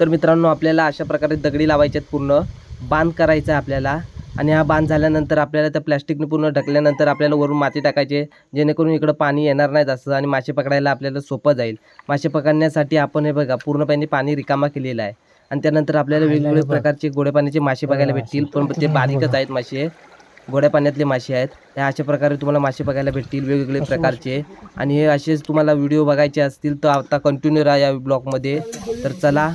तर मित्रांनो आपल्याला अशा प्रकारे दगडी लावायचे आहेत पूर्ण. बांध करायचा आहे आपल्याला. आणि हा बांध झाल्यानंतर आपल्याला त्या प्लॅस्टिकने पूर्ण ढकल्यानंतर आपल्याला वरून माती टाकायची जेणेकरून इकडं पाणी येणार नाही जास्त आणि मासे पकडायला आपल्याला सोपं जाईल. मासे पकडण्यासाठी आपण हे बघा पूर्णपणे पाणी रिकामा केलेलं आहे. आणि त्यानंतर आपल्याला वेगवेगळे प्रकारचे गोड्या पाण्याचे मासे बघायला भेटतील. पण ते बारीकच आहेत मासे गोड्या पाण्यातले मासे आहेत. त्या अशा प्रकारे तुम्हाला मासे बघायला भेटतील वेगवेगळे प्रकारचे. आणि हे असेच तुम्हाला व्हिडिओ बघायचे असतील तर आता कंटिन्यू राहा या ब्लॉगमध्ये तर चला.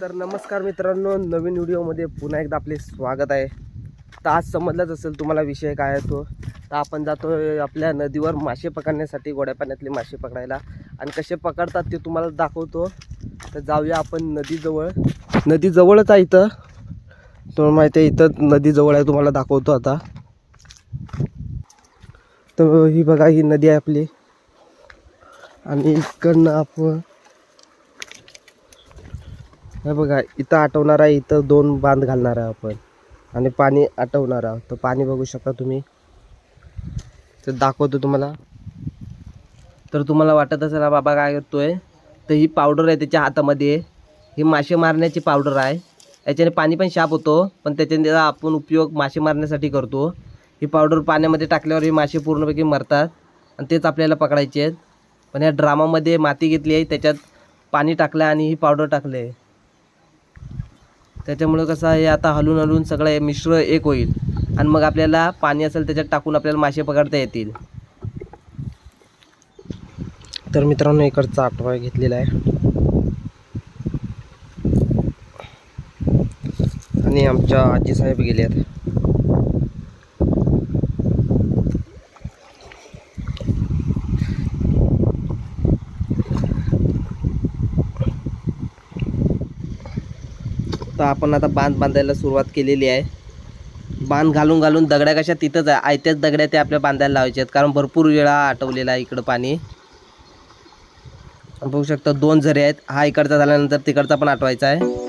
तर नमस्कार मित्रांनो नवीन व्हिडिओमध्ये पुन्हा एकदा आपले स्वागत आहे. तर आज समजलाच असेल तुम्हाला विषय काय आहे तो. तर आपण जातो आपल्या नदीवर मासे पकडण्यासाठी गोड्या पाण्यातले मासे पकडायला. आणि कसे पकडतात ते तुम्हाला दाखवतो. तर जाऊया आपण नदीजवळ. नदीजवळच आहे इथं. तुम्हाला माहिती आहे इथं नदीजवळ आहे तुम्हाला दाखवतो आता. तर ही बघा ही नदी आहे आपली. आणि इकडनं आपण हे बघा इथं आटवणार आहे इथं दोन बांध घालणार आहे आपण. आणि पाणी आटवणार आहोत. तर पाणी बघू शकता तुम्ही. तर दाखवतो तुम्हाला. तर तुम्हाला वाटत असेल हा बाबा काय करतोय? तर ही पावडर आहे त्याच्या हातामध्ये. ही मासे मारण्याची पावडर आहे. याच्याने पाणी पण शाप होतो पण त्याच्याने आपण उपयोग मासे मारण्यासाठी करतो. ही पावडर पाण्यामध्ये टाकल्यावर हे मासे पूर्णपैकी मरतात आणि तेच आपल्याला पकडायचे आहेत. पण या ड्रामामध्ये माती घेतली आहे त्याच्यात पाणी टाकलं आहे आणि ही पावडर टाकली आहे. त्याच्यामुळं कसं आहे आता हलून हलून सगळं हे मिश्र एक होईल. आणि मग आपल्याला पाणी असेल त्याच्यात टाकून आपल्याला मासे पकडता येतील. तर मित्रांनो इकडचा आठवा घेतलेला आहे. आणि आमच्या आजी साहेब गेले आहेत. तर आपण आता बांध बांधायला सुरुवात केलेली आहे. बांध घालून घालून दगड्या कशा तिथंच आहे. आयत्याच दगड्या ते आपल्या बांधायला लावायचे आहेत. कारण भरपूर वेळा आटवलेला आहे इकडं पाणी. बघू शकता दोन झरे आहेत. हा इकडचा झाल्यानंतर तिकडचा पण आटवायचा आहे.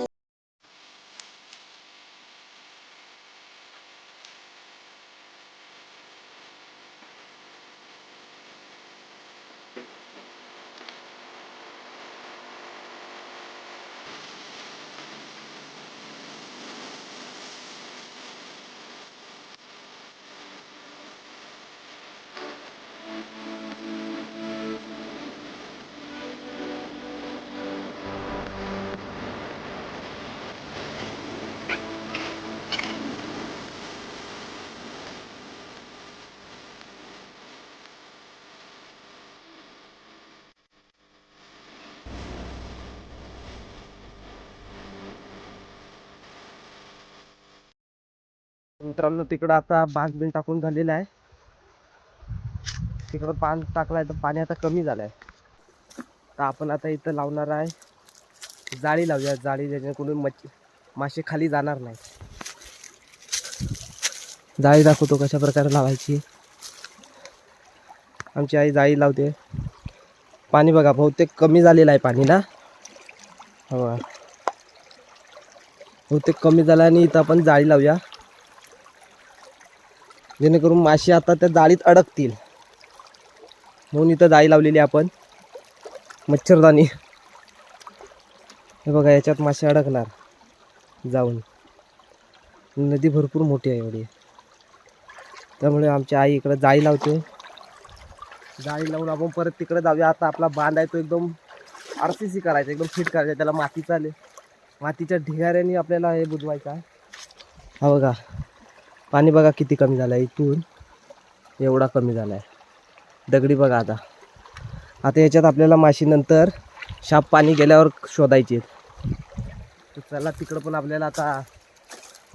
मित्रांनो तिकडं आता बांध बिन टाकून झालेला आहे. तिकडं बांध टाकलाय तर पाणी आता कमी झालंय. तर आपण आता इथं लावणार आहे. जाळी लावूया. जाळी जेणेकरून मच्छी मासे खाली जाणार नाही जाळी दाखवतो कशा प्रकारे लावायची. आमची आई जाळी लावते. पाणी बघा बहुतेक कमी झालेलं आहे पाणी ना? हो. बहुतेक कमी झालं आणि इथं आपण जाळी लावूया. जेणेकरून मासे आता त्या जाळीत अडकतील. म्हणून इथं जाळी लावलेली आपण. मच्छरदाणी हे बघा याच्यात मासे अडकणार. जाऊन. नदी भरपूर मोठी आहे एवढी. त्यामुळे आमची आई इकडं जाळी लावते. जाळी लावून आपण परत तिकडे जाऊया. आता आपला बांध आहे तो एकदम आर सी सी करायचा एकदम फिट करायचा. त्याला माती चालेल मातीच्या ढिगाऱ्याने आपल्याला हे बुजवायचा हा बघा. पाणी बघा किती कमी झालं आहे इथून. एवढा कमी झाला आहे दगडी बघा आता. आता याच्यात आपल्याला माशीनंतर शाप पाणी गेल्यावर शोधायचे तर चला तिकडं पण आपल्याला आता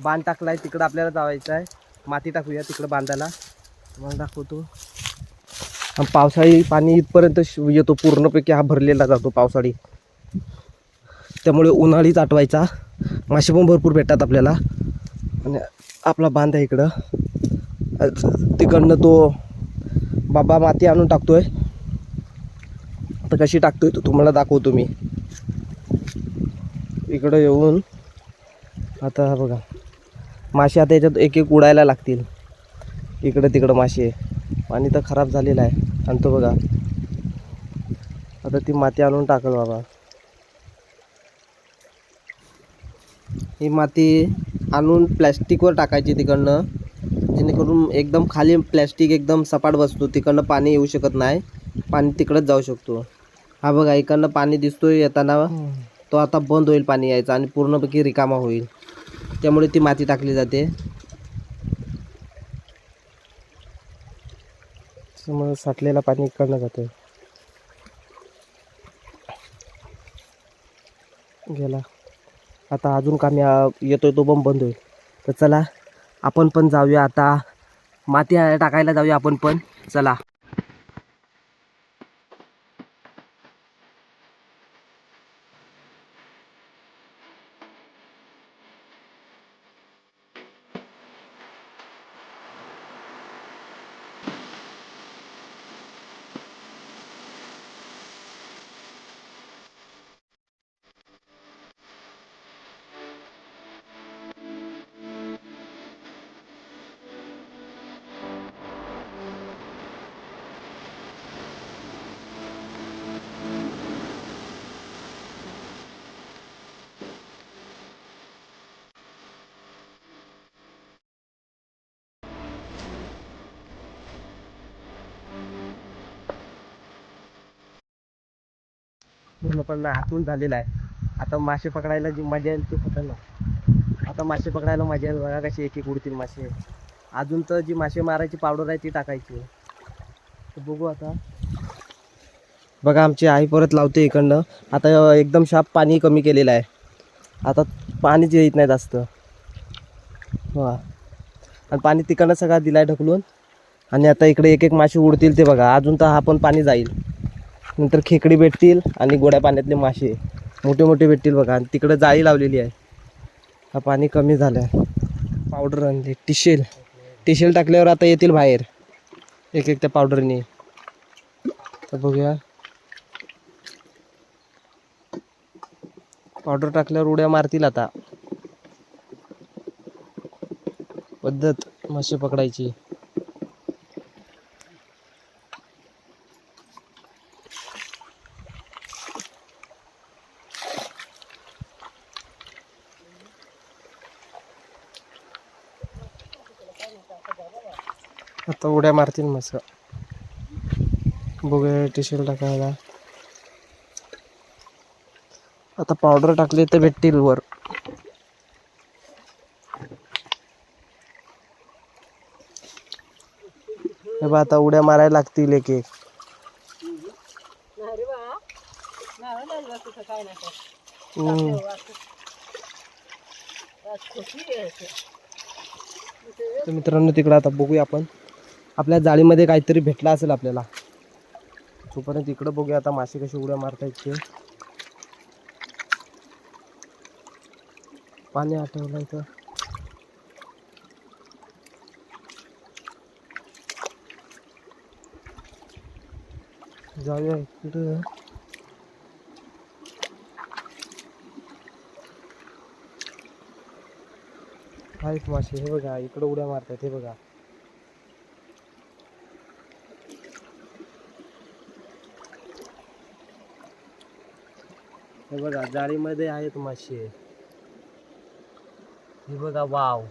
बांध टाकला आहे तिकडं आपल्याला जावायचं आहे. माती टाकूया तिकडं बांधायला मग दाखवतो. पावसाळी पाणी इथपर्यंत येतो. पूर्णपैकी हा भरलेला जातो पावसाळी. त्यामुळे उन्हाळीच आटवायचा मासे पण भरपूर भेटतात आपल्याला. आणि आपला बांध आहे इकडं. तिकडनं तो बाबा माती आणून टाकतोय. आता कशी टाकतोय तो तुम्हाला दाखवतो मी. इकडं येऊन आता बघा. मासे आता याच्यात एक एक उडायला लागतील. इकडं तिकडं मासे. पाणी तर खराब झालेलं आहे. आणि तो बघा. आता ती माती आणून टाकल बाबा. ही माती आणून प्लॅस्टिकवर टाकायची तिकडनं. जेणेकरून एकदम खाली प्लॅस्टिक एकदम सपाट बसतो. तिकडनं पाणी येऊ शकत नाही. पाणी तिकडंच जाऊ शकतो. हा बघा इकडनं पाणी दिसतोय येताना. तो आता बंद होईल पाणी यायचं आणि पूर्णपैकी रिकामा होईल. त्यामुळे ती माती टाकली जाते. समोर साठलेला पाणी इकडनं जातं गेला. आता अजून कामी येतो येतोय तो पण बंद होईल. तर चला आपण पण जाऊया आता. माती टाकायला जाऊया आपण पण. चला. पूर्णपणे हातून झालेला आहे. आता मासे पकडायला जी मजा येईल ती खतरनाक आता मासे पकडायला मजा येईल. बघा कशी एक एक उडतील मासे. अजून तर जी मासे मारायची पावडर आहे ती टाकायची. तर बघू आता. बघा आमची आई परत लावते इकडनं. आता एकदम शाप पाणी कमी केलेलं आहे. आता पाणीच येत नाही जास्त. हा. आणि पाणी तिकडनं सगळा आहे ढकलून. आणि आता इकडे एक एक मासे उडतील ते बघा. अजून तर हा पण पाणी जाईल. नंतर खेकडी भेटतील आणि गोड्या पाण्यातले मासे. मोठे मोठे भेटतील बघा. आणि तिकडं जाळी लावलेली आहे. हा पाणी कमी झालं आहे पावडर आणली. टिशेल टिशेल टाकल्यावर आता येतील बाहेर. एक एक त्या पावडरने तर बघूया. पावडर टाकल्यावर उड्या मारतील आता. पद्धत मासे पकडायची. आता उड्या मारतील मस्त. बघूया टिशेल टाकायला. आता पावडर टाकली तर भेटतील वर. हे बा आता उड्या मारायला लागतील एक एक. हम्म. तर मित्रांनो तिकडं आता बघूया आपण. आपल्या जाळीमध्ये काहीतरी भेटला असेल आपल्याला. तोपर्यंत इकडं बघूया आता मासे कशी उड्या मारता येते पाणी आठवलं इथं. जाऊया इकडं. आहेत मासे हे बघा इकडं उड्या मारतात हे बघा. हे बघा जाळीमध्ये आहेत मासे. हे बघा वाव.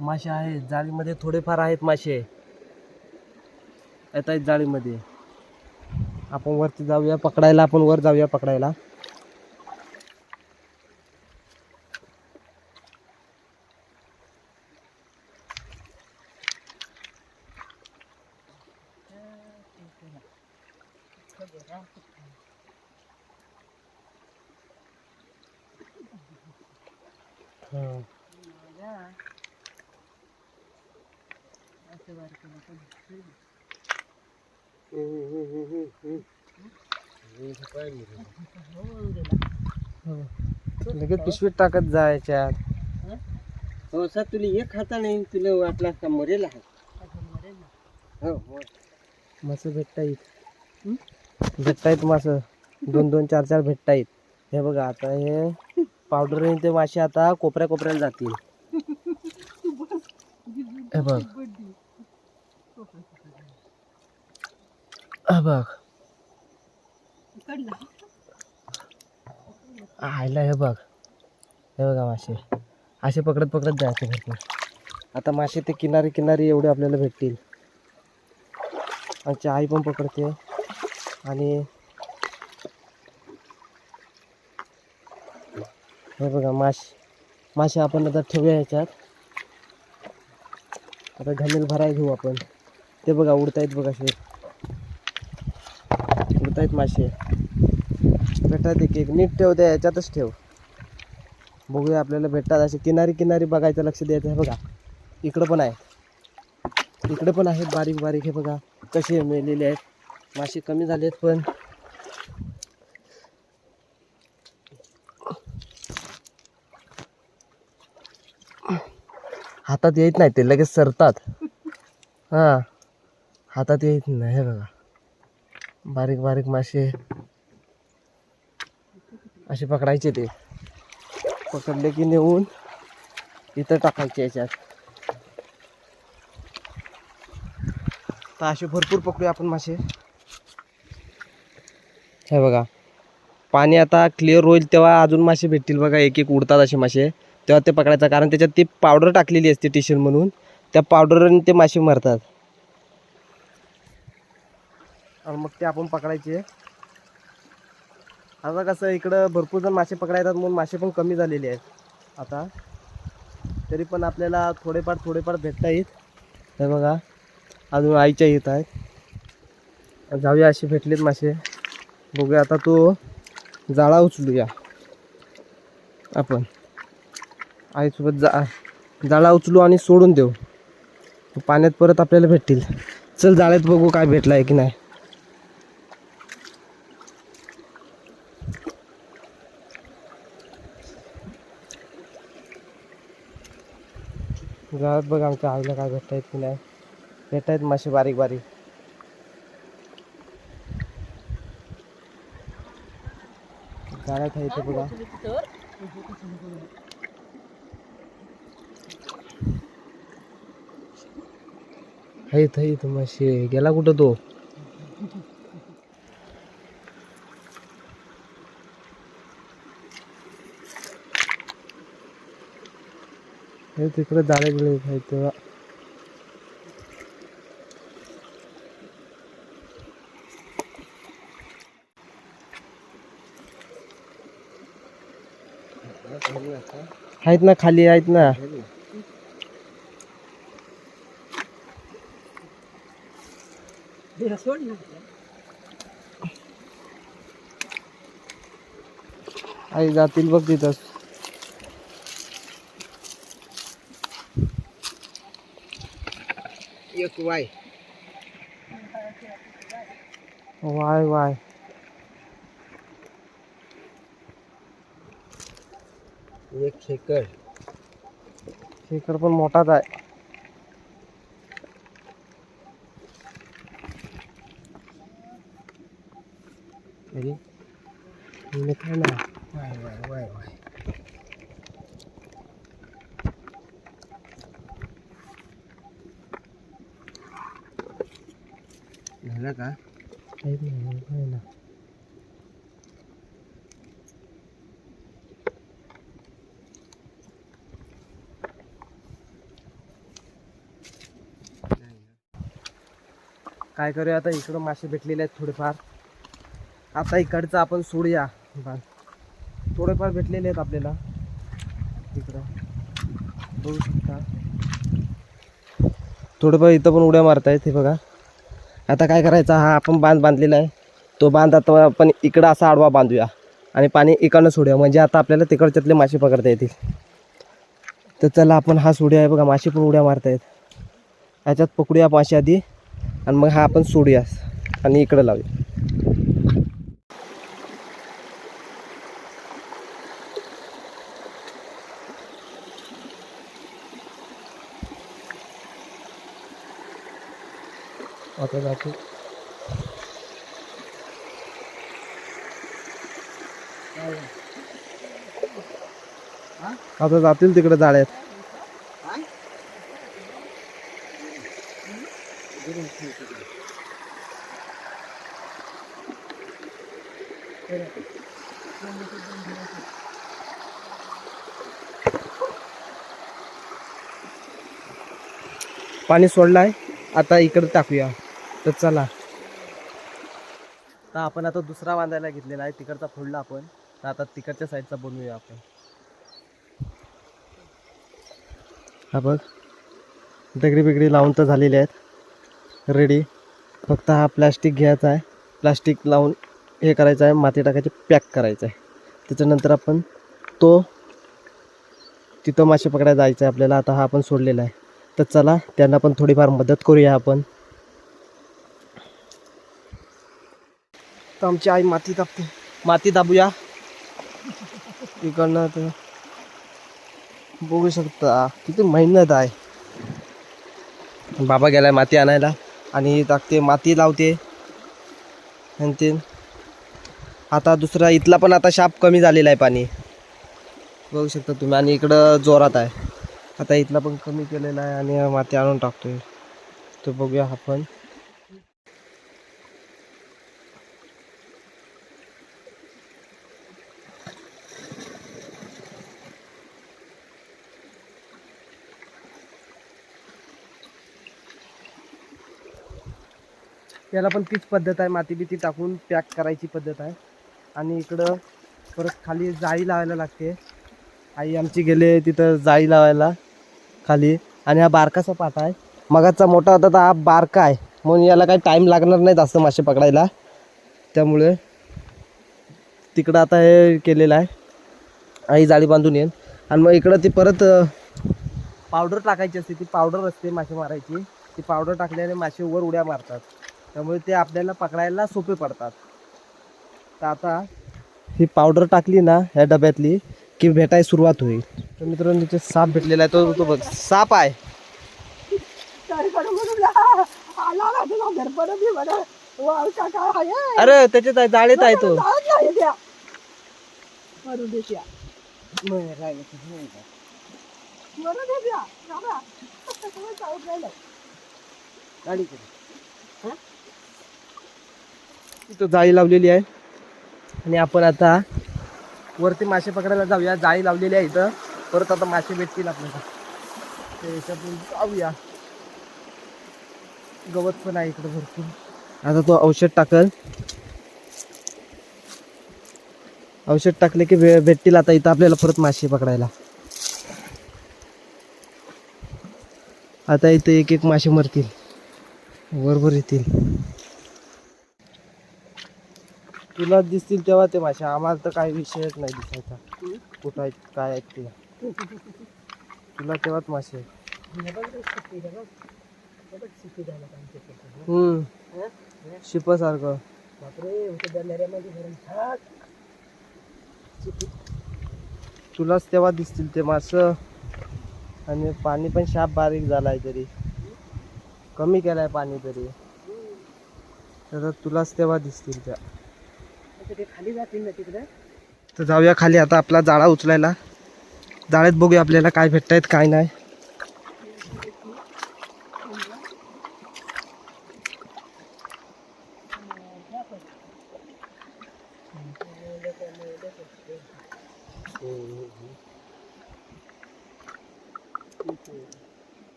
मासे आहेत जाळीमध्ये थोडेफार आहेत मासे. येत आहेत जाळीमध्ये. आपण वरती जाऊया पकडायला आपण वर जाऊया पकडायला. लगेच पिशवीत टाकत जायच्या. हो सर तुला एक खाता नाही तुला वाटला का मरेल आहे हो हो. मासे भेटता येत भेटता येत दोन दोन चार चार भेटता येत हे बघा आता हे पावडर ते मासे आता कोपऱ्या कोपऱ्याला जातील. हे बघ. हा बघ. आयला हे बघ. हे बघा मासे. असे पकडत पकडत जायचे भरपूर. आता मासे ते किनारी किनारी एवढे आपल्याला भेटतील. आमची आई पण पकडते. आणि हे बघा मासे मासे आपण आता ठेवूया याच्यात आता घमेल भराय घेऊ आपण. ते बघा उडतायत बघा असे उडतायत मासे. भेटतात एक एक. नीट ठेव त्या याच्यातच ठेव. बघूया आपल्याला भेटतात असे. किनारी किनारी बघायचं लक्ष द्यायचं. हे बघा इकडं पण आहे इकडे पण आहेत बारीक बारीक. हे बघा कसे मेलेले आहेत. मासे कमी झालेत पण. हातात येत नाही ते लगेच सरतात. हां. हातात येत नाही हे बघा. बारीक बारीक मासे. असे पकडायचे ते. पकडले की नेऊन इथं टाकायचे याच्यात. तर असे भरपूर पकडूया आपण मासे. हे बघा. पाणी आता क्लिअर होईल तेव्हा अजून मासे भेटतील बघा एक एक उडतात असे मासे. तेव्हा ते पकडायचं कारण त्याच्यात ती पावडर टाकलेली असते टिशन म्हणून त्या पावडरने ते मासे मरतात. आणि मग ते आपण पकडायचे. आता कसं इकडं भरपूर जण मासे पकडायतात म्हणून मासे पण कमी झालेले आहेत. आता. तरी पण आपल्याला थोडेफार थोडेफार भेटता येत हे बघा. अजून आईच्या येत आहेत. जाऊया असे भेटलेत मासे. बघूया आता तो जाळा उचलूया. आपण. आईसोबत जा जाळा उचलू आणि सोडून देऊ. पाण्यात परत आपल्याला भेटतील. चल जाळ्यात बघू काय भेटला आहे की नाही. जाळ्यात बघ आमच्या आईला काय भेटत की नाही. भेटत आहेत मासे बारीक बारीक. गाड्यात आहे इथे बघा. आहेत आहेत मासे गेला कुठं तो? हे तिकडे जाळे बिळे आहेत तेव्हा आहेत ना खाली आहेत ना. आई जातील बघ तिथं. वाय. वाय वाय. एक खेकड शेखर पण मोठाच आहे. अरे हिने काय ना. वाय वाय वाय वाय. झालं का? काहीच नाही. काय करूया आता इकडं मासे भेटलेले आहेत थोडेफार. आता इकडचं आपण सोडूया. बाण थोडेफार भेटलेले आहेत आपल्याला. इकडं. बघू शकता. थोडंफार इथं पण उड्या मारतायत हे बघा. आता काय करायचं हा आपण बांध बांधलेला आहे. तो बांध आता आपण इकडं असा आडवा बांधूया. आणि पाणी इकडनं सोडूया. म्हणजे आता आपल्याला तिकडच्यातले मासे पकडता येतील. तर चला आपण हा सोडूया. आहे बघा मासे पण उड्या मारतायत. ह्याच्यात पकडूया मासे आधी. आणि मग हा आपण सोडूया आणि इकडं लावूया. आता जातो. आता जातील तिकडे जाळ्यात. पाणी सोडलाय. आता इकडे टाकूया. तर चला. तर आपण आता दुसरा बांधायला घेतलेला आहे. तिकडचा फोडला आपण. तर आता तिकडच्या साईडचा बनवूया आपण. हा बघ. दगडी बिगडी लावून तर झालेले आहेत. रेडी फक्त हा प्लास्टिक घ्यायचा आहे. प्लास्टिक लावून हे करायचं आहे. माती टाकायची पॅक करायचं आहे. त्याच्यानंतर आपण तो तिथं मासे पकडायला जायचं आहे आपल्याला. आता हा आपण सोडलेला आहे. तर चला त्यांना पण थोडीफार मदत करूया आपण. तर आमची आई माती दाबते. माती दाबूया. इकडनं तर बघू शकता. किती मेहनत आहे. बाबा गेलाय माती आणायला आणि टाकते माती लावते. आणि ते आता दुसरा इथला पण आता शाप कमी झालेला आहे पाणी. बघू शकता तुम्ही. आणि इकडं जोरात आहे. आता इथला पण कमी केलेला आहे आणि माती आणून टाकतोय. तो बघूया आपण. याला पण तीच पद्धत आहे माती बिती टाकून पॅक करायची पद्धत आहे. आणि इकडं परत खाली जाळी लावायला लागते. आई आमची गेले तिथं जाळी लावायला. खाली. आणि हा बारकासा पाटा आहे. मगाचा मोठा होता तर हा बारका आहे. म्हणून याला काही टाईम लागणार नाही जास्त मासे पकडायला. त्यामुळे तिकडं आता हे केलेलं आहे. आई जाळी बांधून येईल आणि मग इकडं ती परत पावडर टाकायची असते. ती पावडर असते मासे मारायची. ती पावडर टाकल्याने मासे वर उड्या मारतात. त्यामुळे ते आपल्याला पकडायला सोपे पडतात. तर आता ही पावडर टाकली ना ह्या डब्यातली की भेटायला सुरुवात होईल. तर मित्रांनो तिथे साप भेटलेला आहे. तो तो बघ साप आहे. अरे त्याच्यात आहे जाळीत आहे तो. तिथं जाळी लावलेली आहे. आणि आपण आता वरती मासे पकडायला जाऊया. जाळी लावलेली आहे इथं. परत आता मासे भेटतील आपल्याला. ते याच्यातून जाऊया. गवत पण आहे इकडं भरपूर. आता तो औषध टाकल. औषध टाकले की भे- भेटतील आता इथं आपल्याला परत मासे पकडायला. आता इथं एक एक मासे मरतील. वरभर येतील. तुला दिसतील तेव्हा ते मासे. आम्हाला तर काही विषयच नाही दिसायचा. कुठं आहेत काय आहेत ते. तुला तेव्हाच मासे. आहेत. हम्म. शिपासारखं. तुलाच तेव्हा दिसतील ते मासं. आणि पाणी पण शाप बारीक झालाय तरी. कमी केलाय पाणी तरी. तर तुलाच तेव्हा दिसतील त्या. खाली जातील ना तिकडे. तर जाऊया खाली. आता आपला जाळा उचलायला. जाळ्यात बघूया आपल्याला काय भेटतायत काय नाही.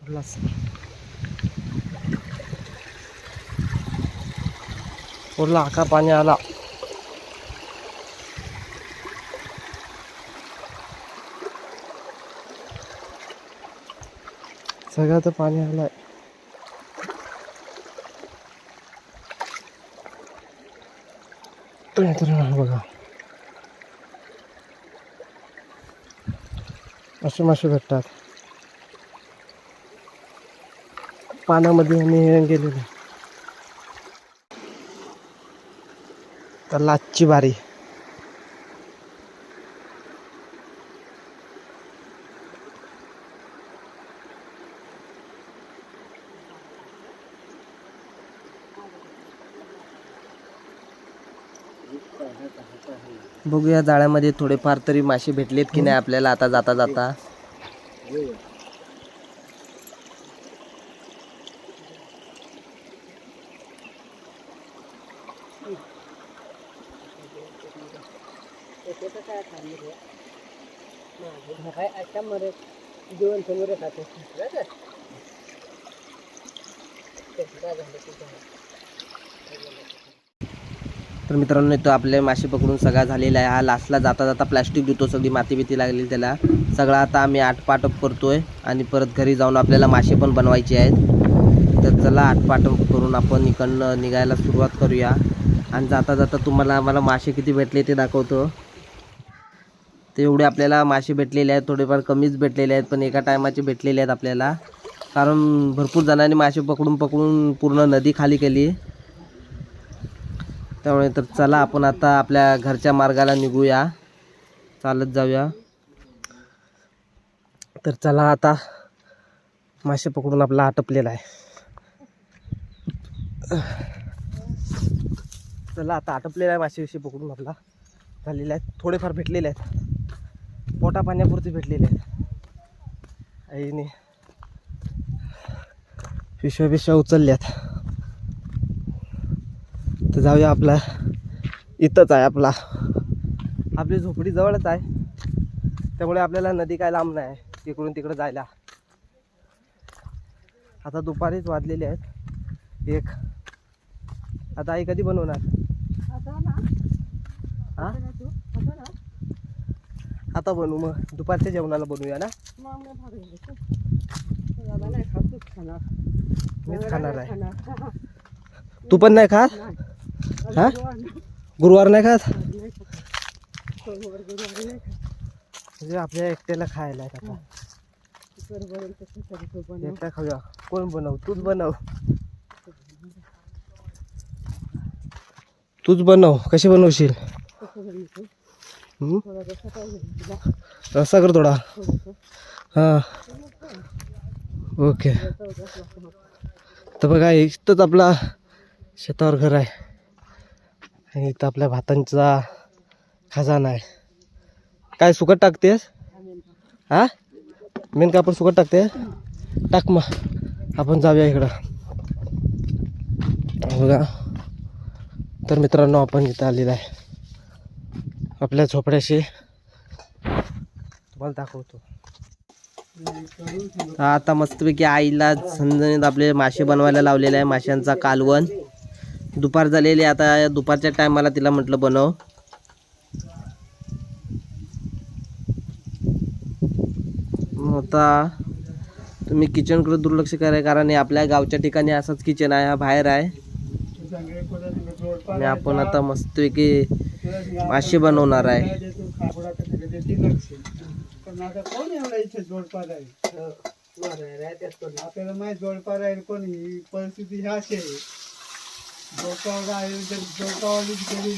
ग्लास आका पाणी आला. सगळं तर पाणी आलं तर बघा. असे मासे भेटतात. पाण्यामध्ये आम्ही हे गेलेलो. तर लाचची बारी. बघूया जाळ्यामध्ये थोडेफार तरी मासे भेटलेत की नाही आपल्याला आता जाता जाता. तर मित्रांनो इथं आपले मासे पकडून सगळा झालेला आहे. हा लास्टला जाता जाता प्लॅस्टिक देतो सगळी माती बिती लागली त्याला. सगळं आता आम्ही आटपाटप करतोय आणि परत घरी जाऊन आपल्याला मासे पण बनवायचे आहेत. तर चला आटपाटप करून आपण इकडनं निघायला सुरुवात करूया. आणि जाता जाता तुम्हाला आम्हाला मासे किती भेटले ते दाखवतो. ते एवढे आपल्याला मासे भेटलेले आहेत थोडेफार कमीच भेटलेले आहेत पण एका टायमाचे भेटलेले आहेत आपल्याला. कारण भरपूर जणांनी मासे पकडून पकडून पूर्ण नदी खाली केली. त्यामुळे तर चला आपण आता आपल्या घरच्या मार्गाला निघूया. चालत जाऊया. तर चला आता मासे पकडून आपला आटपलेला आहे. चला आता आटपलेला आहे मासे विषयी पकडून आपला. झालेले आहेत. थोडेफार भेटलेले आहेत. पोटा पाण्यापुरते भेटलेले आहेत. आईने पिशव्या पिशव्या उचलल्यात. तर जाऊया आपला इथंच आहे आपला. आपली झोपडी जवळच आहे. त्यामुळे आपल्याला नदी काय लांब नाही तिकडून तिकडं जायला. आता दुपारीच वाजलेले आहेत. एक. आता आई कधी बनवणार? आता बनवू मग. दुपारच्या जेवणाला बनवूया ना? मीच खाणार आहे. तू पण नाही खात? हा? गुरुवार नाही खात? म्हणजे आपल्या एकट्याला खायला आहे आता. एकटा खाऊया. कोण बनव? तूच बनव. तूच बनव. कशी बनवशील? हम्म? रस्सा कर थोडा. हां. ओके. तर बघा इथंच आपला शेतावर घर आहे. आणि इथं आपल्या भातांचा खजाना आहे. काय सुकट टाकतेस? हा? मेन कापड सुकट टाकते टाक मग. आपण जाऊया इकडं. बघा. तर मित्रांनो आपण इथं आलेलं आहे. आपल्या झोपड्याशी. तुम्हाला दाखवतो. आता मस्तपैकी आईला समजणीत आपले मासे बनवायला लावलेले आहे माशांचा कालवण. दुपार झालेली आता दुपारच्या टायमाला तिला म्हटलं बनव. आता तुम्ही किचनकडे दुर्लक्ष करा कारण आपल्या गावच्या ठिकाणी असंच किचन आहे हा बाहेर आहे. आणि आपण आता मस्तपैकी मासे बनवणार आहे. आपल्याला माहीत जोडपार आहे कोणी परिस्थिती ह्या अशी आहे. तर गेली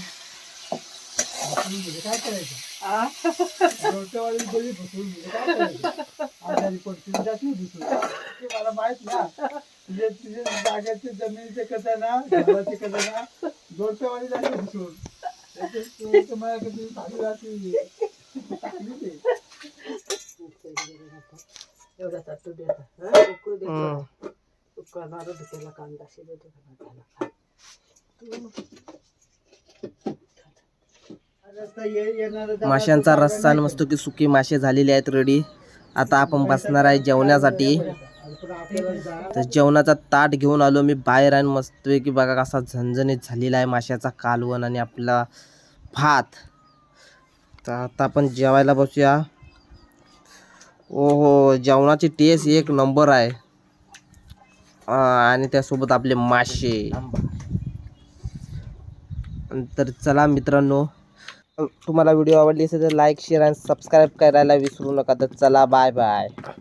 फसवून म्हणजे काय करायचं जोडपावाली गेली फसवून काय करायचं आजारी पडतील जात नाही दुसरं ते मला माहीत ना तुझे तुझे जागेचे जमिनीचे कसं ना घराचे कसं ना जोडपेवाली जाते फसवून त्याच्यात तुम्हाला कधी भारी राहते टाकली ते एवढा ताटू देता उकळू देतो. उकळणार त्याला कांदा शिजवतो त्याला रस्ता ये- येणारं जाणारं माशांचा रस्सा आणि मस्त की सुकी मासे झालेले आहेत रेडी आता आपण बसणार आहे जेवण्यासाठी तर जेवणाचा ताट घेऊन आलो मी बाहेर आणि की बघा कसा झणझणीत झालेला आहे माशाचा कालवण आणि आपला भात. तर आता आपण जेवायला बसूया. ओ हो जेवणाची टेस्ट एक नंबर आहे. आणि त्यासोबत आपले मासे. तर चला मित्रांनो तुम्हाला व्हिडिओ आवडली असेल तर लाईक शेअर आणि सबस्क्राईब करायला विसरू नका. तर चला बाय बाय